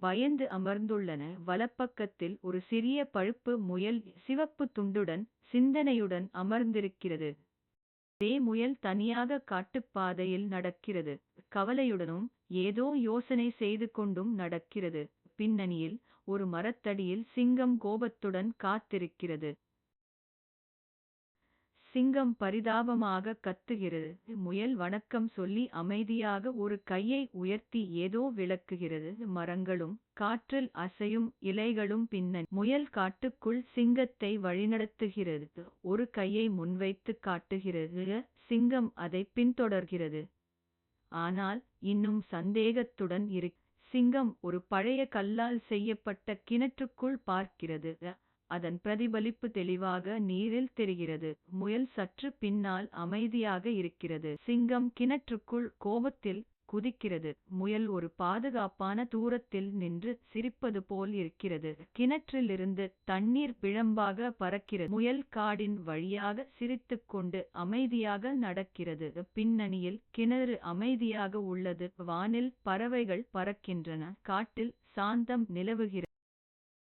பயந்து அமர்ந்துள்ளன. வலப்பக்கத்தில் ஒரு சிறிய பழுப்பு முயல் சிவப்பு துண்டுடன் சிந்தனையுடன் அமர்ந்திருக்கிறது. அதே முயல் தனியாக காட்டுப்பாதையில் நடக்கிறது. கவலையுடனும் ஏதோ யோசனை செய்து கொண்டும் நடக்கிறது. பின்னணியில் ஒரு மரத்தடியில் சிங்கம் கோபத்துடன் காத்திருக்கிறது. சிங்கம் பரிதாபமாக கத்துகிறது. முயல் வணக்கம் சொல்லி அமைதியாக ஒரு கையை உயர்த்தி ஏதோ விளக்குகிறது. மரங்களும் காற்றில் அசையும் இலைகளும் பின்னணி. முயல் காட்டுக்குள் சிங்கத்தை வழிநடத்துகிறது. ஒரு கையை முன்வைத்து காட்டுகிறது. சிங்கம் அதை பின்தொடர்கிறது. ஆனால் இன்னும் சந்தேகத்துடன் இரு. சிங்கம் ஒரு பழைய கல்லால் செய்யப்பட்ட கிணற்றுக்குள் பார்க்கிறது. அதன் பிரதிபலிப்பு தெளிவாக நீரில் தெரிகிறது. முயல் சற்று பின்னால் அமைதியாக இருக்கிறது. சிங்கம் கிணற்றுக்குள் கோபத்தில் குதிக்கிறது. முயல் ஒரு பாதுகாப்பான தூரத்தில் நின்று சிரிப்பது போல் இருக்கிறது. கிணற்றிலிருந்து தண்ணீர் பிழம்பாக பறக்கிறது. முயல் காடின் வழியாக சிரித்துக்கொண்டு அமைதியாக நடக்கிறது. பின்னணியில் கிணறு அமைதியாக உள்ளது. வானில் பறவைகள் பறக்கின்றன. காட்டில் சாந்தம் நிலவுகிறது.